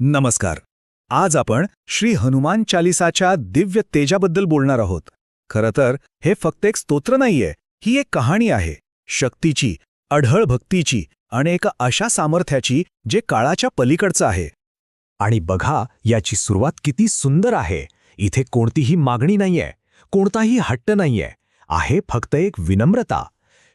नमस्कार. आज आपण श्री हनुमान चालिसाच्या दिव्य तेजाबद्दल बोलणार आहोत. खरं तर हे फक्त एक स्तोत्र नाहीये ही एक कहाणी आहे. शक्तीची अढळ भक्तीची आणि एका अशा सामर्थ्याची जे काळाच्या पलीकडचं आहे. आणि बघा याची सुरुवात किती सुंदर आहे. इथे कोणतीही मागणी नाहीये कोणताही हट्ट नाहीये आहे फक्त एक विनम्रता.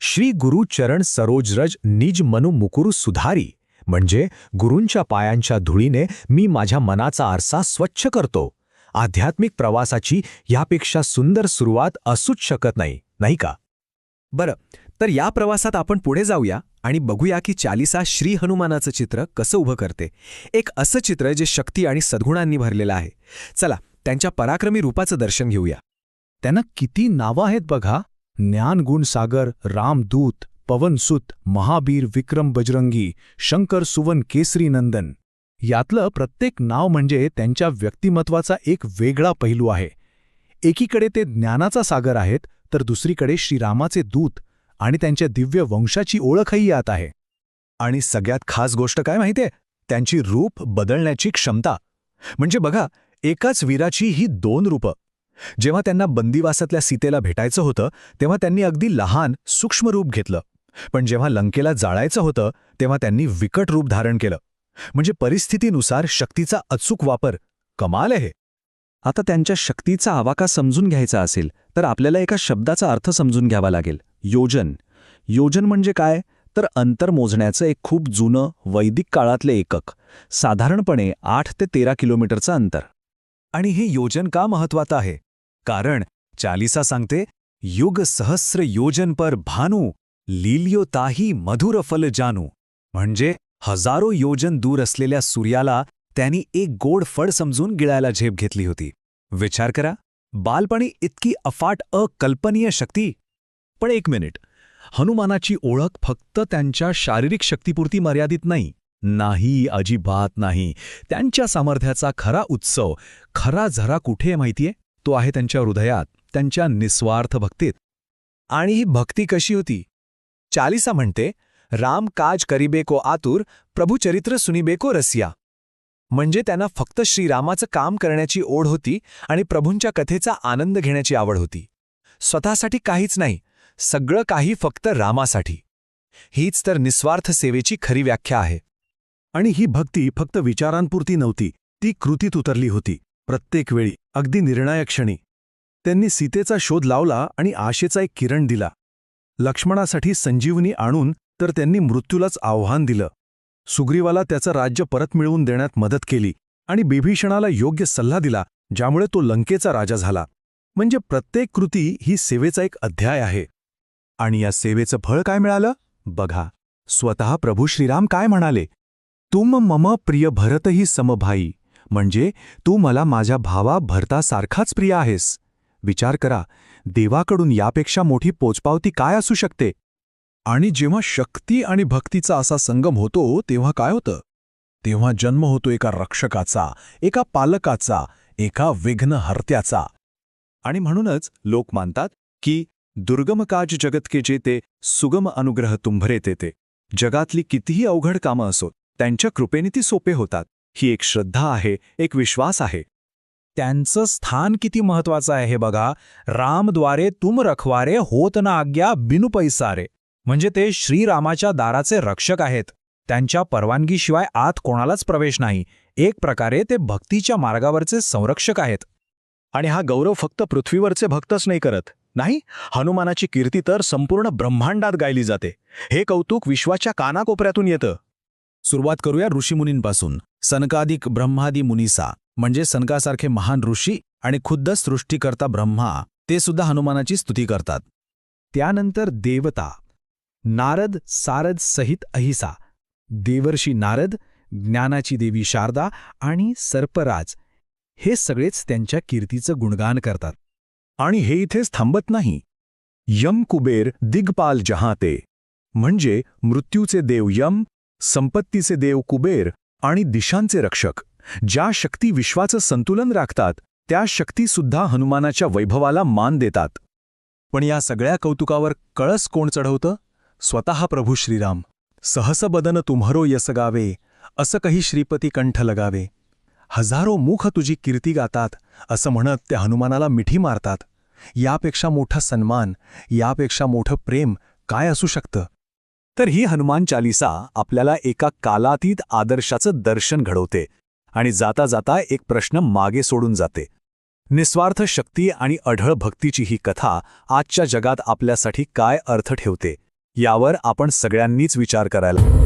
श्री गुरु चरण सरोजरज निज मनु मुकुरु सुधारी. म्हणजे गुरूंच्या पायांच्या धुळीने मी माझ्या मनाचा आरसा स्वच्छ करतो. आध्यात्मिक प्रवासाची यापेक्षा सुंदर सुरुवात असूच शकत नाही नाही का? बरं तर या प्रवासात आपण पुढे जाऊया आणि बघूया की चालिसा श्री हनुमानाचं चित्र कसं उभं करते. एक असं चित्र जे शक्ती आणि सद्गुणांनी भरलेलं आहे. चला त्यांच्या पराक्रमी रूपाचं दर्शन घेऊया. त्यांना किती नावं आहेत बघा. ज्ञानगुण सागर रामदूत पवनसुत महाबीर विक्रम बजरंगी शंकर सुवन केसरी नंदन. यातलं प्रत्येक नाव म्हणजे त्यांच्या व्यक्तिमत्वाचा एक वेगळा पैलू आहे. एकीकडे ते ज्ञानाचा सागर आहेत तर दुसरीकडे श्रीरामाचे दूत आणि त्यांच्या दिव्य वंशाची ओळखही यात आहे. आणि सगळ्यात खास गोष्ट काय माहितीये? त्यांची रूप बदलण्याची क्षमता. म्हणजे बघा एकाच वीराची ही दोन रूपं. जेव्हा त्यांना बंदिवासातल्या सीतेला भेटायचं होतं तेव्हा त्यांनी अगदी लहान सूक्ष्म रूप घेतलं. पण जेव्हा लंकेला जाळायचं होतं तेव्हा त्यांनी विकट रूप धारण केलं. म्हणजे परिस्थितीनुसार शक्तीचा अचूक वापर कमाल आहे. आता त्यांच्या शक्तीचा आवाका समजून घ्यायचा असेल तर आपल्याला एका शब्दाचा अर्थ समजून घ्यावा लागेल. योजन. योजन म्हणजे काय? तर अंतर मोजण्याचं एक खूप जुनं वैदिक काळातले एकक. साधारणपणे आठ ते तेरा किलोमीटरचं अंतर. आणि हे योजन का महत्वाचं आहे? कारण चालिसा सांगते युग सहस्र योजन पर भानू. लिलियो ताही मधुर फल जानू. म्हणजे हजारो योजन दूर असलेल्या सूर्याला त्यांनी एक गोड फळ समजून गिळायला झेप घेतली होती. विचार करा बालपणी इतकी अफाट अकल्पनीय शक्ती. पण एक मिनिट हनुमानाची ओळख फक्त त्यांच्या शारीरिक शक्तीपुरती मर्यादित नाही. नाही अजिबात नाही. त्यांच्या सामर्थ्याचा खरा उत्सव खरा झरा कुठे माहितीये? तो आहे त्यांच्या हृदयात त्यांच्या निस्वार्थ भक्तीत. आणि ही भक्ती कशी होती? चालिसा म्हणते राम काज करीबे को आतुर प्रभुचरित्र चरित्र को रसिया. म्हणजे त्यांना फक्त श्रीरामाचं काम करण्याची ओढ होती आणि प्रभूंच्या कथेचा आनंद घेण्याची आवड होती. स्वतःसाठी काहीच नाही सगळं काही फक्त रामासाठी. हीच तर निस्वार्थ सेवेची खरी व्याख्या आहे. आणि ही भक्ती फक्त विचारांपुरती नव्हती ती कृतीत उतरली होती. प्रत्येक वेळी अगदी निर्णायक क्षणी. त्यांनी सीतेचा शोध लावला आणि आशेचा एक किरण दिला. लक्ष्मणासाठी संजीवनी आणून तर त्यांनी मृत्यूलाच आव्हान दिलं. सुग्रीवाला त्याचं राज्य परत मिळवून देण्यात मदत केली आणि बिभीषणाला योग्य सल्ला दिला ज्यामुळे तो लंकेचा राजा झाला. म्हणजे प्रत्येक कृती ही सेवेचा एक अध्याय आहे. आणि या सेवेचं फळ काय मिळालं? बघा स्वतः प्रभू श्रीराम काय म्हणाले? तुम मम प्रिय भरतही समभाई म्हणजे तू मला माझ्या भावा भरतासारखाच प्रिय आहेस. विचार करा देवाकडून यापेक्षा मोठी पोचपावती काय असू शकते? आणि जेव्हा शक्ती आणि भक्तीचा असा संगम होतो तेव्हा काय होतं? तेव्हा जन्म होतो एका रक्षकाचा एका पालकाचा एका विघ्नहर्त्याचा आणि म्हणूनच लोक मानतात की दुर्गम काज जगत के जेते सुगम अनुग्रह तुम्भरे तेते जगातली कितीही अवघड कामं असोत त्यांच्या कृपेने ती सोपे होतात. ही एक श्रद्धा आहे एक विश्वास आहे. त्यांचं स्थान किती महत्वाचं आहे हे बघा. रामद्वारे तुम रखवारे होत ना आज्ञा बिनु पैसारे. म्हणजे ते श्रीरामाच्या दाराचे रक्षक आहेत. त्यांच्या परवानगीशिवाय आत कोणालाच प्रवेश नाही. एक प्रकारे ते भक्तीच्या मार्गावरचे संरक्षक आहेत. आणि हा गौरव फक्त पृथ्वीवरचे भक्तच नाही करत नाही? हनुमानाची कीर्ती तर संपूर्ण ब्रह्मांडात गायली जाते. हे कौतुक विश्वाच्या कानाकोपऱ्यातून येतं. सुरुवात करूया ऋषीमुनींपासून. सनकादिक ब्रह्मादी मुनिसा. म्हणजे सनकासारखे महान ऋषी आणि खुद्द सृष्टीकर्ता ब्रह्मा ते सुद्धा हनुमानाची स्तुती करतात. त्यानंतर देवता. नारद सारद सहित अहिसा. देवर्षी नारद ज्ञानाची देवी शारदा आणि सर्पराज. हे सगळेच त्यांच्या कीर्तीचं गुणगान करतात. आणि हे इथेच थांबत नाही. यम कुबेर दिग्पाल जहाते म्हणजे मृत्यूचे देव यम संपत्तीचे देव कुबेर आणि दिशांचे रक्षक. ज्या शक्ती विश्वाचं संतुलन राखतात त्या शक्तीसुद्धा हनुमानाच्या वैभवाला मान देतात. पण या सगळ्या कौतुकावर कळस कोण चढवतं? स्वतः प्रभू श्रीराम. सहस बदन तुम्हरो यस गावे असं काही श्रीपती कंठ लगावे. हजारो मुख तुझी कीर्ती गातात असं म्हणत त्या हनुमानाला मिठी मारतात. यापेक्षा मोठा सन्मान यापेक्षा मोठं प्रेम काय असू शकतं? तर ही हनुमान चालिसा आपल्याला एका कालातीत आदर्शाचं दर्शन घडवते. आणि जाता जाता एक प्रश्न मागे सोडून जाते. निस्वार्थ शक्ती आणि अढळ भक्तीची ही कथा आजच्या जगात आपल्यासाठी काय अर्थ ठेवते यावर आपण सगळ्यांनीच विचार करायला